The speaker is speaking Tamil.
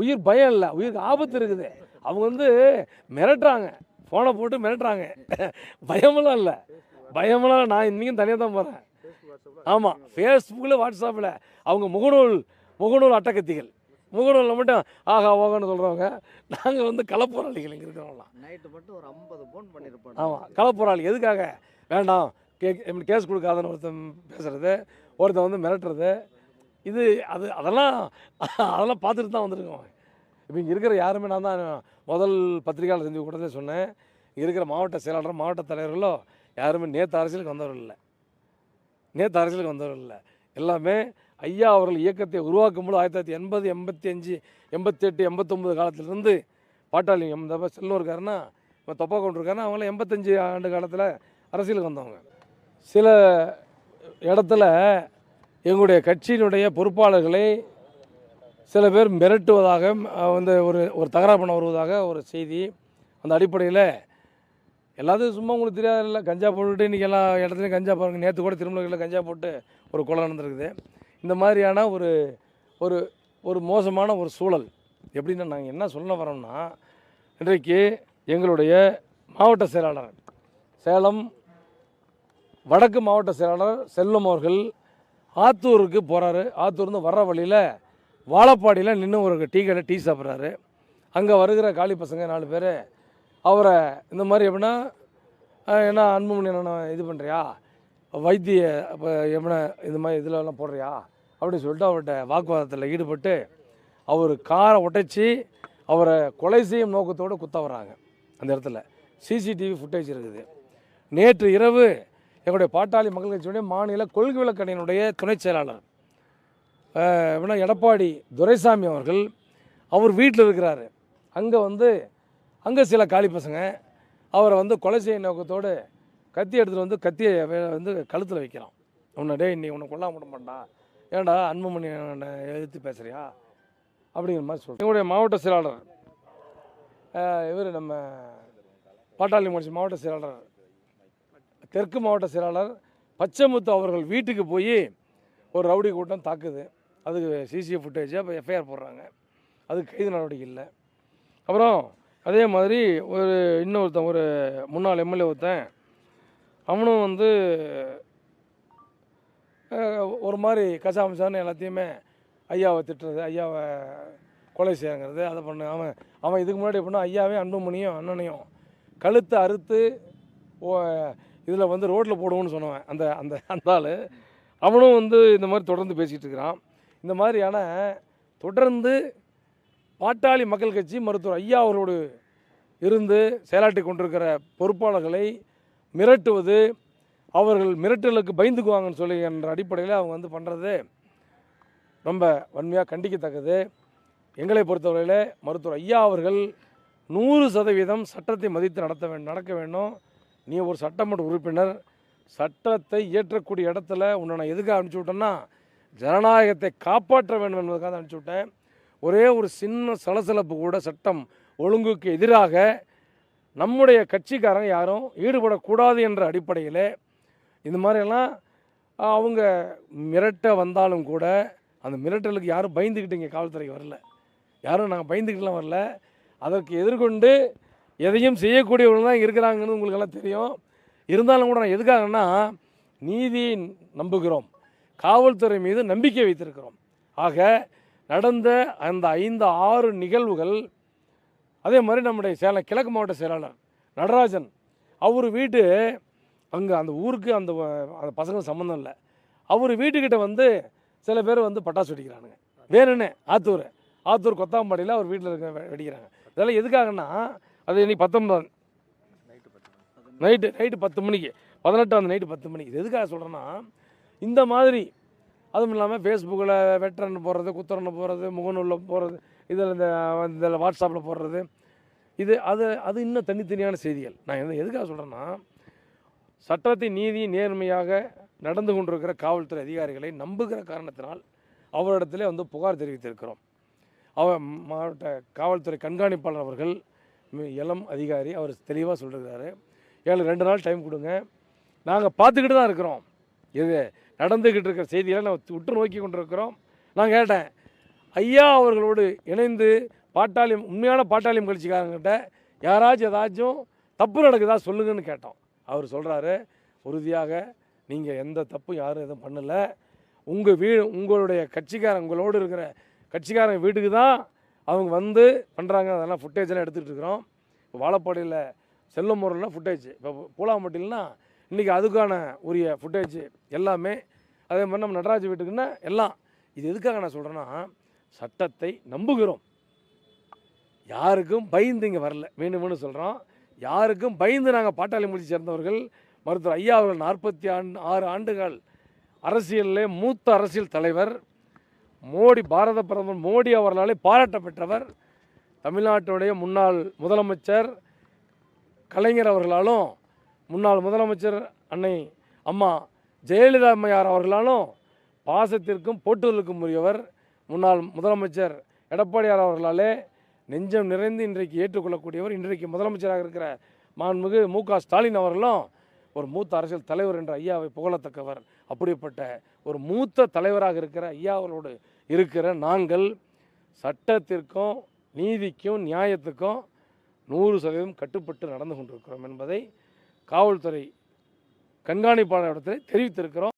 உயிர் பயம் இல்லை. உயிருக்கு ஆபத்து இருக்குது. அவங்க வந்து மிரட்டுறாங்க. ஃபோனை போட்டு மிரட்டுறாங்க. பயமெல்லாம் இல்லை. பயமெல்லாம் நான் இன்றைக்கும் தனியாக தான் போகிறேன் ஆமாம் ஃபேஸ்புக்கில் வாட்ஸ்அப்பில் அவங்க முகநூல் முகநூல் அட்டகத்திகள். முகநூலில் மட்டும் ஆகா ஓகன்னு சொல்கிறவங்க நாங்கள் வந்து களப்போராளிகள் இங்கே இருக்கிறவங்களாம் நைட்டு மட்டும் ஒரு ஐம்பது ஃபோன் பண்ணியிருப்பாங்க ஆமாம் களப்போராளி. எதுக்காக? வேண்டாம். கே கேஸ் கொடுக்காதன்னு ஒருத்தன் பேசுறது ஒருத்தன் வந்து மிரட்டுறது. இது அது அதெல்லாம் அதெல்லாம் பார்த்துட்டு தான் வந்திருக்கோம். இப்போ இங்கே இருக்கிற யாருமே நான் தான் முதல் பத்திரிகையாளர் செஞ்சு கூட்டத்தை சொன்னேன். இங்கே இருக்கிற மாவட்ட செயலாளர் மாவட்ட தலைவர்களோ யாருமே நேற்று அரசியலுக்கு வந்தவர்கள் இல்லை. நேற்று அரசியலுக்கு வந்தவர்கள் இல்லை. எல்லாமே ஐயா அவர்கள் இயக்கத்தை உருவாக்கும்போது ஆயிரத்தி தொள்ளாயிரத்தி எண்பது எண்பத்தி அஞ்சு எண்பத்தெட்டு எண்பத்தொம்பது காலத்திலிருந்து பாட்டாளி எந்த செல்லும் இருக்காருன்னா இப்போ தொப்பா கொண்டு இருக்காருன்னா அவங்களாம் எண்பத்தஞ்சு ஆண்டு காலத்தில் அரசியலுக்கு வந்தவங்க. சில இடத்துல எங்களுடைய கட்சியினுடைய பொறுப்பாளர்களை சில பேர் மிரட்டுவதாக வந்து ஒரு ஒரு தகராறு பண்ண வருவதாக ஒரு செய்தி அந்த அடிப்படையில் எல்லாத்தையும் சும்மா உங்களுக்கு தெரியாதுல்ல. கஞ்சா போட்டுட்டு இன்றைக்கி எல்லா இடத்துலையும் கஞ்சா பாருங்கள் நேற்று கூட திருமணங்களில் கஞ்சா போட்டு ஒரு கொலை நடந்திருக்குது. இந்த மாதிரியான ஒரு ஒரு ஒரு மோசமான ஒரு சூழல். எப்படின்னா நாங்கள் என்ன சொல்ல வரோம்னா இன்றைக்கு எங்களுடைய மாவட்ட செயலாளர் சேலம் வடக்கு மாவட்ட செயலாளர் செல்வம் அவர்கள் ஆத்தூருக்கு போகிறாரு ஆத்தூர்ந்து வர்ற வழியில் வாழப்பாடியில் நின்று ஒரு டீ கடை டீ சாப்பிட்றாரு. அங்கே வருகிற காளி பசங்க நாலு பேர் அவரை இந்த மாதிரி எப்படின்னா என்ன அன்புமணி என்ன இது பண்ணுறியா வைத்திய இப்போ எப்படின்னா இந்த மாதிரி இதிலலாம் போடுறியா? அப்படின்னு சொல்லிட்டு அவர்கிட்ட வாக்குவாதத்தில் ஈடுபட்டு அவர் காரை உடைச்சி அவரை கொலை செய்யும் நோக்கத்தோடு குத்த வர்றாங்க அந்த இடத்துல சிசிடிவி ஃபுட்டேஜ் இருக்குது. நேற்று இரவு எங்களுடைய பாட்டாளி மக்கள் கட்சியுடைய மாநில கொள்கை விளக்கணியினுடைய துணைச் செயலாளர் எப்படின்னா எடப்பாடி துரைசாமி அவர்கள் அவர் வீட்டில் இருக்கிறாரு. அங்கே வந்து அங்கே சில காலி பசங்க அவரை வந்து கொலை செய்யும் நோக்கத்தோடு கத்தி எடுத்துகிட்டு வந்து கத்தியை வந்து கழுத்தில் வைக்கிறான். உன்னடே இன்னைக்கு உன்னை கொல்லாம விட மாட்டான் ஏன்டா அன்புமணி எழுத்து பேசுகிறியா அப்படிங்கிற மாதிரி சொல்கிறேன் எங்களுடைய மாவட்ட செயலாளர் இவர் நம்ம பாட்டாளி முடிச்சு மாவட்ட செயலாளர் தெற்கு மாவட்ட செயலாளர் பச்சைமுத்து அவர்கள் வீட்டுக்கு போய் ஒரு ரவுடி கூட்டம் தாக்குது. அதுக்கு சிசிஎஃப் ஃபுட்டேஜ் அப்போ எஃப்ஐஆர் போடுறாங்க. அதுக்கு கைது நடவடிக்கை இல்லை. அப்புறம் அதே மாதிரி ஒரு இன்னொருத்தன் ஒரு முன்னாள் எம்எல்ஏ ஒருத்தன் அவனும் வந்து ஒரு மாதிரி கசாமிசான்னு எல்லாத்தையுமே ஐயாவை திட்டுறது ஐயாவை கொலை செய்யங்கிறது அதை பண்ணு. அவன் அவன் இதுக்கு முன்னாடி எப்படின்னா ஐயாவே அன்புமணியும் அண்ணனையும் கழுத்தை அறுத்து இதில் வந்து ரோட்டில் போடுவோன்னு சொன்னவன். அந்த அந்த அந்த ஆள். அவனும் வந்து இந்த மாதிரி தொடர்ந்து பேசிகிட்டு இருக்கிறான். இந்த மாதிரியான தொடர்ந்து பாட்டாளி மக்கள் கட்சி மருத்துவர் ஐயா அவரோடு இருந்து செயலாற்றி கொண்டிருக்கிற பொறுப்பாளர்களை மிரட்டுவது அவர்கள் மிரட்டலுக்கு பயந்துக்குவாங்கன்னு சொல்லி என்ற அடிப்படையில் அவங்க வந்து பண்ணுறது ரொம்ப வன்மையாக கண்டிக்கத்தக்கது. எங்களை பொறுத்தவரையில் மருத்துவர் ஐயா அவர்கள் நூறு சதவீதம் சட்டத்தை மதித்து நடத்த வேண்டும் நடக்க வேண்டும். நீ ஒரு சட்டமன்ற உறுப்பினர் சட்டத்தை இயற்றக்கூடிய இடத்துல உன்னை நான் எதுக்காக அனுப்பிச்சி விட்டேன்னா ஜனநாயகத்தை காப்பாற்ற வேண்டும் என்பதுக்காக அனுப்பிச்சி விட்டேன். ஒரே ஒரு சின்ன சலசலப்பு கூட சட்டம் ஒழுங்குக்கு எதிராக நம்முடைய கட்சிக்காரங்க யாரும் ஈடுபடக்கூடாது என்ற அடிப்படையில் இந்த மாதிரியெல்லாம் அவங்க மிரட்ட வந்தாலும் கூட அந்த மிரட்டலுக்கு யாரும் பயந்துக்கிட்டு இங்கே காவல்துறைக்கு வரல. யாரும் நாங்கள் பயந்துக்கிட்டுலாம் வரல. அதற்கு எதிர்கொண்டு எதையும் செய்யக்கூடியவர்கள் தான் இருக்கிறாங்கன்னு உங்களுக்கெல்லாம் தெரியும். இருந்தாலும் கூட நான் எதுக்காகன்னா நீதியை நம்புகிறோம். காவல்துறை மீது நம்பிக்கை வைத்திருக்கிறோம். ஆக நடந்த அந்த ஐந்து ஆறு நிகழ்வுகள் அதே மாதிரி நம்முடைய சேலம் கிழக்கு மாவட்ட செயலாளர் நடராஜன் அவர் வீட்டு அங்கே அந்த ஊருக்கு அந்த அந்த பசங்க சம்மந்தம் இல்லை. அவர் வீட்டுக்கிட்ட வந்து சில பேர் வந்து பட்டாசு வெடிக்கிறானுங்க. வேணுன்னு ஆத்தூர். ஆத்தூர் கொத்தாம்பாடியில் அவர் வீட்டில் இருக்க வெடிக்கிறாங்க. இதெல்லாம் எதுக்காகன்னா அது இன்னைக்கு பத்தொன்பதாம் நைட்டு நைட்டு பத்து மணிக்கு. பதினெட்டாம் நைட்டு பத்து மணிக்கு. இது எதுக்காக சொல்கிறேன்னா இந்த மாதிரி அதுவும் இல்லாமல் ஃபேஸ்புக்கில் வெட்டரன் போடுறது குத்தரன் போடுறது முகநூலில் போடுறது இதில் இந்த இதில் வாட்ஸ்அப்பில் போடுறது. இது அது அது இன்னும் தனித்தனியான செய்திகள். நான் எது எதுக்காக சொல்கிறேன்னா சட்டத்தை நீதி நேர்மையாக நடந்து கொண்டிருக்கிற காவல்துறை அதிகாரிகளை நம்புகிற காரணத்தினால் அவரிடத்திலே வந்து புகார் தெரிவித்திருக்கிறோம். அவர் மாவட்ட காவல்துறை கண்காணிப்பாளர் அவர்கள் இளம் அதிகாரி அவர் தெளிவாக சொல்லிருக்கிறாரு. ஏழு ரெண்டு நாள் டைம் கொடுங்க. நாங்கள் பார்த்துக்கிட்டு தான் இருக்கிறோம். இது நடந்துக்கிட்டு இருக்கிற செய்திகளை நான் உற்று நோக்கி கொண்டு இருக்கிறோம் நான் கேட்டேன் ஐயா அவர்களோடு இணைந்து பாட்டாளியம் உண்மையான பாட்டாளியம் கட்சிக்காரங்கிட்ட யாராச்சும் ஏதாச்சும் தப்பு நடக்குதா சொல்லுங்கன்னு கேட்டோம். அவர் சொல்கிறாரு உறுதியாக நீங்கள் எந்த தப்பும் யாரும் எதுவும் பண்ணலை. உங்கள் வீ உங்களுடைய கட்சிக்காரன் உங்களோடு இருக்கிற கட்சிக்காரங்க வீட்டுக்கு தான் அவங்க வந்து பண்ணுறாங்க அதெல்லாம் ஃபுட்டேஜெல்லாம் எடுத்துகிட்டு இருக்கிறோம். இப்போ வாழப்பாடியில் செல்லும் முறையில் ஃபுட்டேஜ் இப்போ பூலாம்பட்டியில்னா இன்றைக்கி அதுக்கான உரிய ஃபுட்டேஜ் எல்லாமே. அதே மாதிரி நம்ம நடராஜ் வீட்டுக்குன்னா எல்லாம். இது எதுக்காக நான் சொல்கிறேன்னா சட்டத்தை நம்புகிறோம். யாருக்கும் பயந்து இங்கே வரல. வேணும்னு சொல்கிறோம் யாருக்கும் பயந்து நாங்கள் பாட்டாளி மொழி சேர்ந்தவர்கள் மருத்துவர் ஐயா அவர்கள் நாற்பத்தி ஆண்டு ஆறு ஆண்டுகள் அரசியலில் மூத்த அரசியல் தலைவர். மோடி பாரத பிரதமர் மோடி அவர்களாலே பாராட்ட பெற்றவர் தமிழ்நாட்டுடைய முன்னாள் முதலமைச்சர் கலைஞர் அவர்களாலும் முன்னாள் முதலமைச்சர் அன்னை அம்மா ஜெயலலிதா அம்மையார் அவர்களாலும் பாசத்திற்கும் போட்டுதலுக்கும் உரியவர் முன்னாள் முதலமைச்சர் எடப்பாடியார் அவர்களாலே நெஞ்சம் நிறைந்து இன்றைக்கு ஏற்றுக்கொள்ளக்கூடியவர் இன்றைக்கு முதலமைச்சராக இருக்கிற மாண்புமிகு மு க ஸ்டாலின் அவர்களும் ஒரு மூத்த அரசியல் தலைவர் என்ற ஐயாவை புகழத்தக்கவர். அப்படிப்பட்ட ஒரு மூத்த தலைவராக இருக்கிற ஐயா அவர்களோடு இருக்கிற நாங்கள் சட்டத்திற்கும் நீதிக்கும் நியாயத்துக்கும் நூறு சதவீதம் கட்டுப்பட்டு நடந்து கொண்டிருக்கிறோம் என்பதை காவல்துறை கண்காணிப்பாளரிடத்தில் தெரிவித்திருக்கிறோம்.